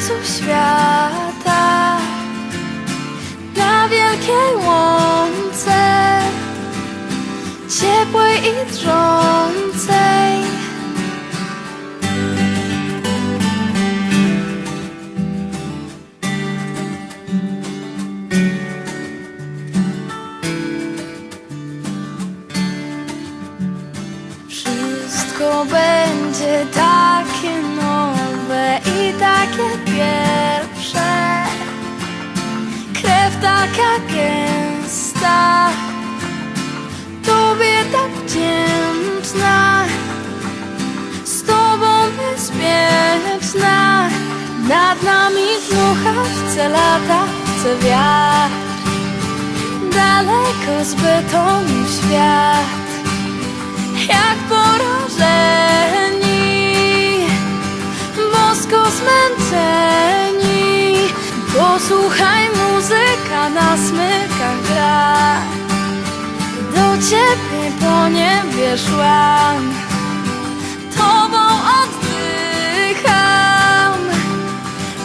końcu świata. Na wielkiej łące Ciepłej i drżącej. Wszystko będzie takie gęsta Tobie tak wdzięczna Z Tobą bezpieczna. Nad nami dmucha chce lata, chce wiatr. Daleko z betonu świat. Jak porażeni, bosko zmęczeni. Posłuchaj, na smykach gra. Do ciebie po niebie szłam, tobą oddycham.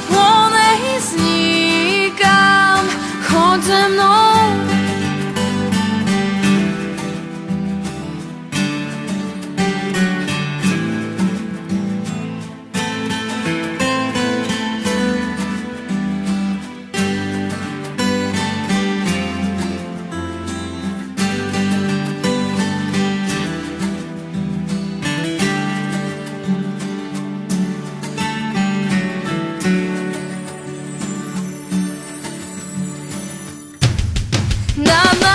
Płonę i znikam, chodź ze mną. Na na